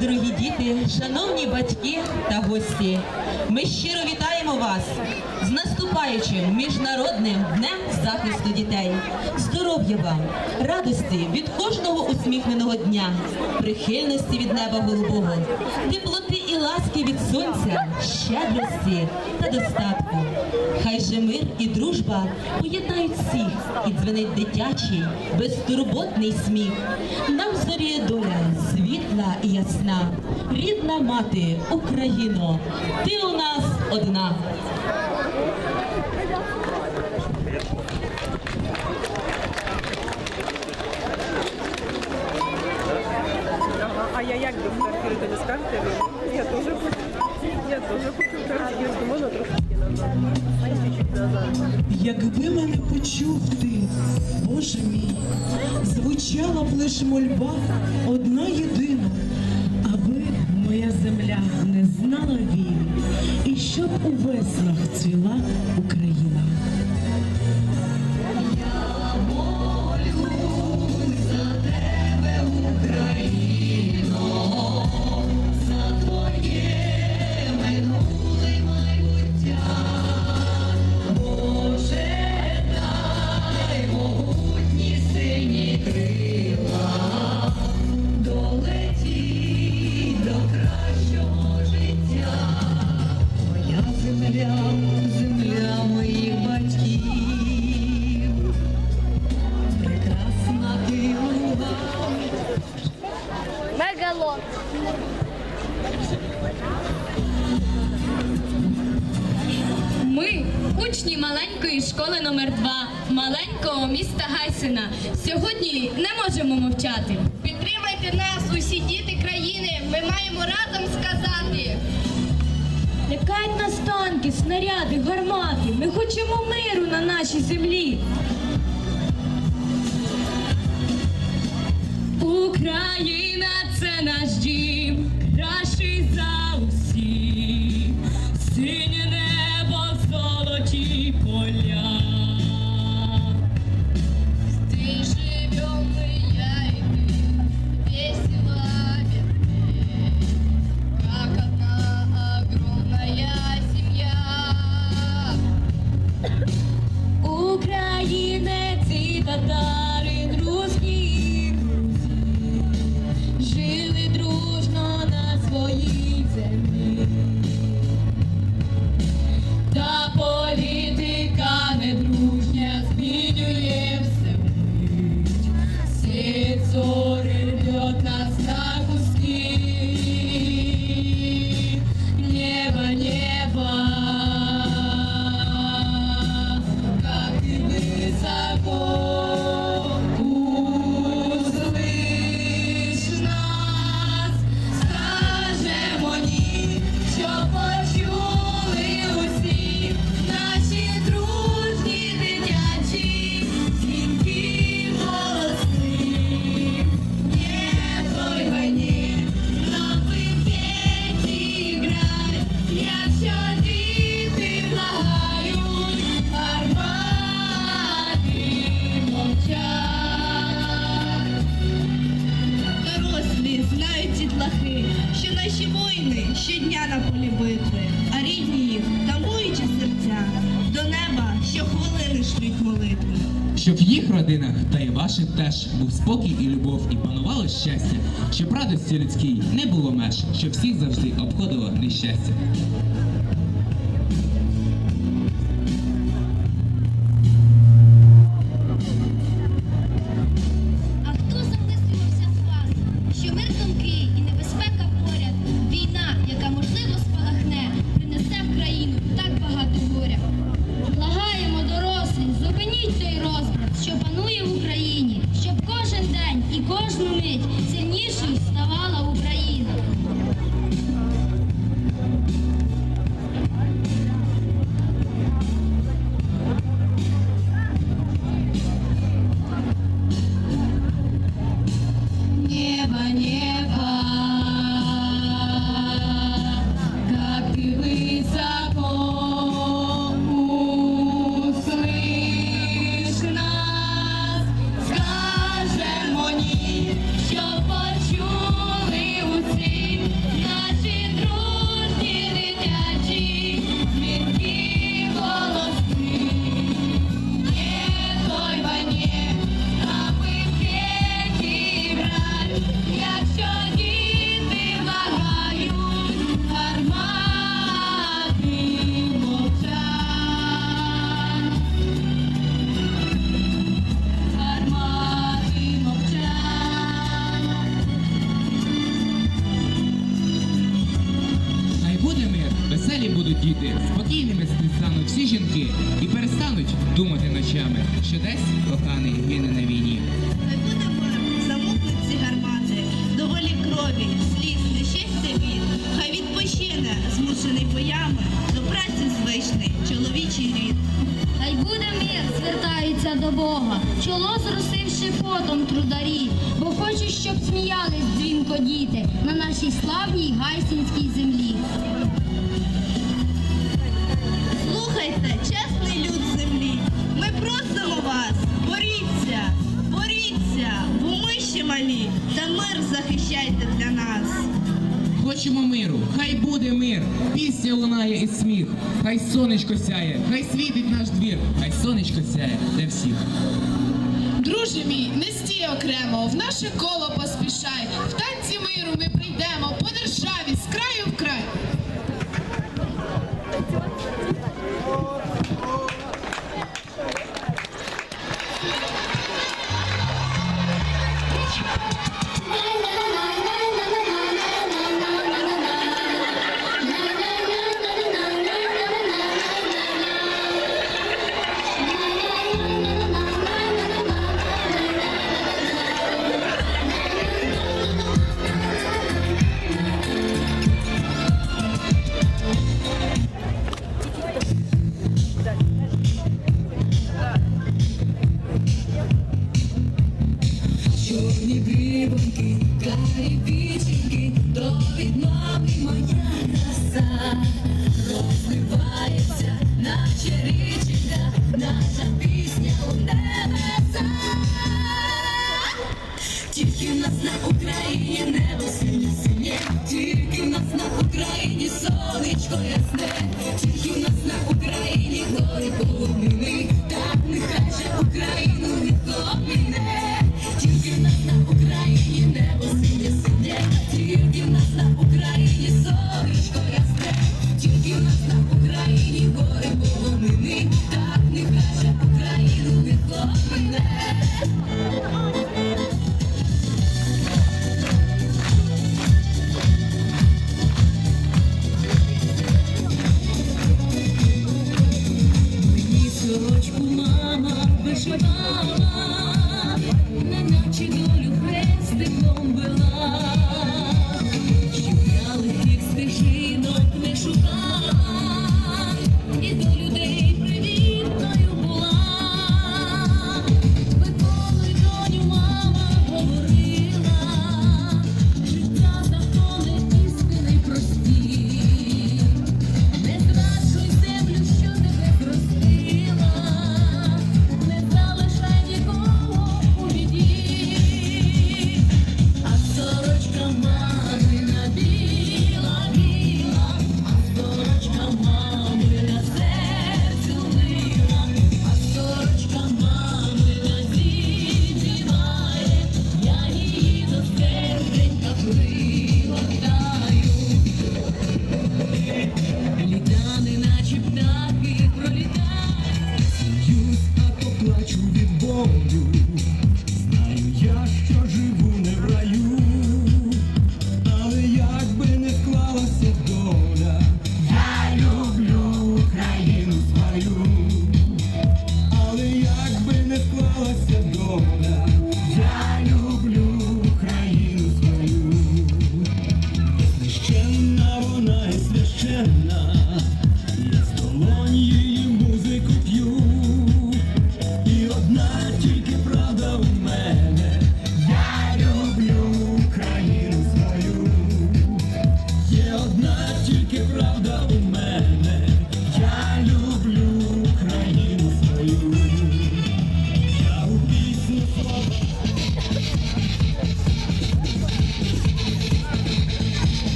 дорогі діти, шановні батьки та гості, ми щиро вітаємо вас з наступаючим міжнародним днем захисту дітей. Здоров'я вам, радості від кожного усміхненого дня, прихильності від неба голубого, теплоти ласки від сонця, щедрості та достатку. Хай же мир і дружба поєднають всіх і дзвенить дитячий, безтурботний сміх. Нам зоріє доля світла і ясна. Рідна мати, Україно, ти у нас одна. звучала школи номер 2 маленького міста Гайсина. Сьогодні не можемо мовчати. Підтримайте нас, усі діти країни. Ми маємо разом сказати. Лякають нас танки, снаряди, гармати. Ми хочемо миру на нашій землі. Україна це наш дім, дітлахи, що наші воїни щодня на полі битви, а рідні їх тамуючи серця, до неба щохвилини шлють молитви. Щоб в їх родинах, та й ваших теж, був спокій і любов, і панувало щастя, щоб радості людській не було меж, щоб всіх завжди обходило нещастя. Кожну мить бути ночами, що десь коханий гине на війні. Замовкнуть ці гармати, доволі крові, сліз, нещастя він, хай відпочине, змушений боями, до праці звичний, чоловічий рід. Хай буде мир, звертається до Бога, чоло зросивши потом трударі, бо хочу, щоб сміялись дзвінко діти на нашій славній гайсінській землі. Слухайте, чесно просимо вас, боріться, боріться, бо ми ще малі, та мир захищайте для нас. Хочемо миру, хай буде мир, пісня лунає і сміх, хай сонечко сяє, хай світить наш двір, хай сонечко сяє для всіх. Друже мій, не стій окремо, в наше коло поспішай. В танці миру ми прийдемо по державі з краю в край. Співала, на наче долю хрестиком била.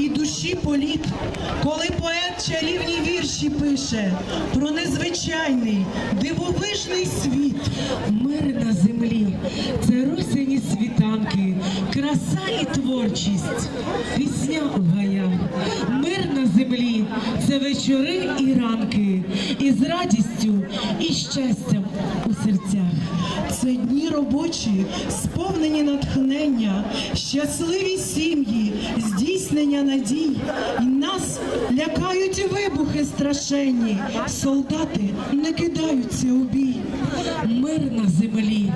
І душі політ, коли поет чарівні вірші пише про незвичайний дивовижний світ. Мир на землі, це росяні світанки, краса і творчість, пісня у гаях. Мир на землі, це вечори і ранки, із радістю і щастям у серцях. Це дні робочі, сповнені натхнення, щасливі сім'ї, здійснення надій. І нас лякають вибухи страшенні. Солдати не кидаються у бій. Мир на землі,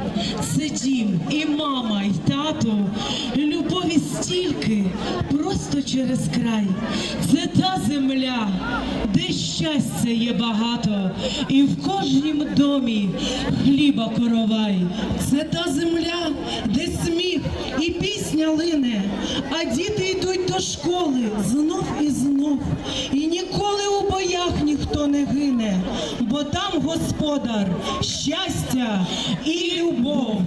це дім, і мама, і тато. Любові стільки, просто через край. Це та земля, де щастя є багато, і в кожнім домі хліба коровай. Це та земля, де сміх і пісня лине, а діти йдуть до школи знов і знов. І ніколи у боях ніхто не гине, бо там господар щастя і любов.